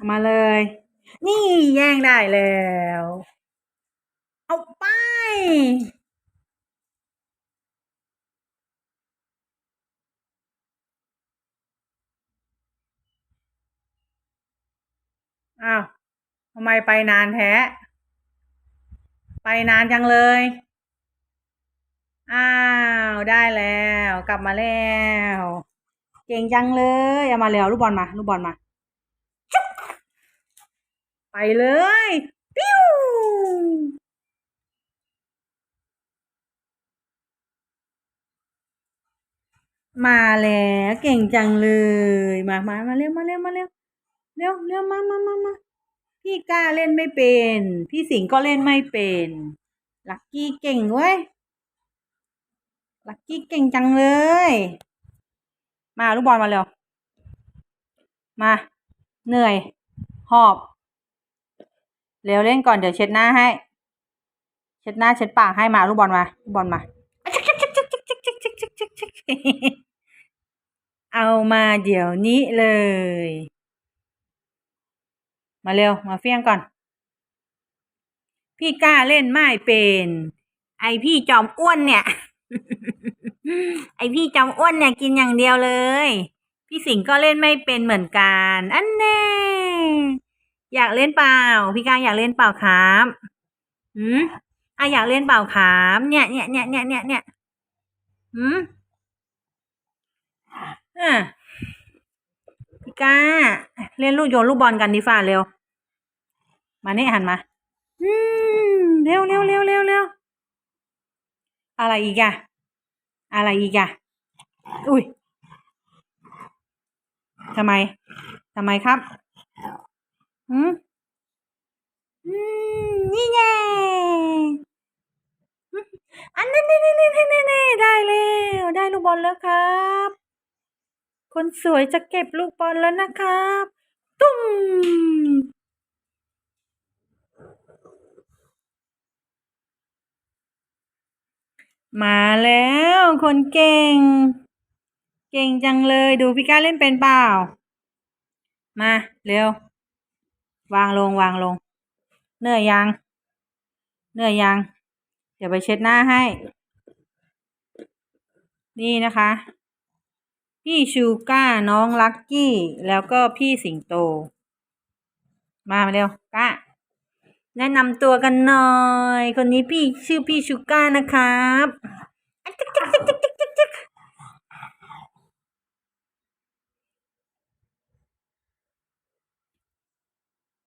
เอามาเลย นี่แย่งได้แล้ว เอาไป อ้าวทำไมไปนานแท้ ไปนานจังเลย อ้าว ได้แล้ว กลับมาแล้ว เก่งจังเลย เอามาเร็วลูกบอลมา ลูกบอลมา ไปเลยปิ้วมาแล้วเก่งจังเลย มามามาเร็วมาเร็วมาเร็วเร็วเร็วมามามามาพี่กล้าเล่นไม่เป็น พี่สิงห์ก็เล่นไม่เป็นลักกี้เก่งเว้ยลักกี้เก่งจังเลย มาลูกบอลมาเร็วมา เหนื่อย หอบ เร็วเล่นก่อนเดี๋ยวเช็ดหน้าให้ เช็ดหน้าเช็ดปากให้มาลูกบอลมาลูกบอลมาเอามาเดี๋ยวนี้เลย มาเร็วมาเฟี้ยงก่อน พี่กล้าเล่นไม่เป็น ไอพี่จอมอ้วนเนี่ย ไอพี่จอมอ้วนเนี่ยกินอย่างเดียวเลย พี่สิงก็เล่นไม่เป็นเหมือนกัน อันแน่ อยากเล่นเปล่า พี่กล้าอยากเล่นเปล่าครับหืมอะอยากเล่นเปล่าครับเนี่ยเนี่ยเนี่ยเนี่ยเนี่ยเนี่ยหืมอะพี่กาเล่นลูกโยนลูกบอลกันดีฝ่าเร็ว มานี่หันมา อืมเร็วเร็วเร็วเร็วเร็วอะไรอีกอะอะไรอีกอะอุ้ยทำไมทำไมครับ อืมอืมนี่ไงอันนี้นี่นี่นี่นี่นี่ได้แล้วได้ลูกบอลแล้วครับ คนสวยจะเก็บลูกบอลแล้วนะครับ ตุ้มมาแล้วคนเก่ง เก่งจังเลยดูพี่ก้าเล่นเป็นเปล่า มา เร็ว วางลงวางลง เหนื่อยยัง เหนื่อยยัง เดี๋ยวไปเช็ดหน้าให้ นี่นะคะ พี่ชูก้าน้องลักกี้ แล้วก็พี่สิงโต มามาเร็วก้าแนะนำตัวกันหน่อย คนนี้พี่ชื่อพี่ชูก้านะครับ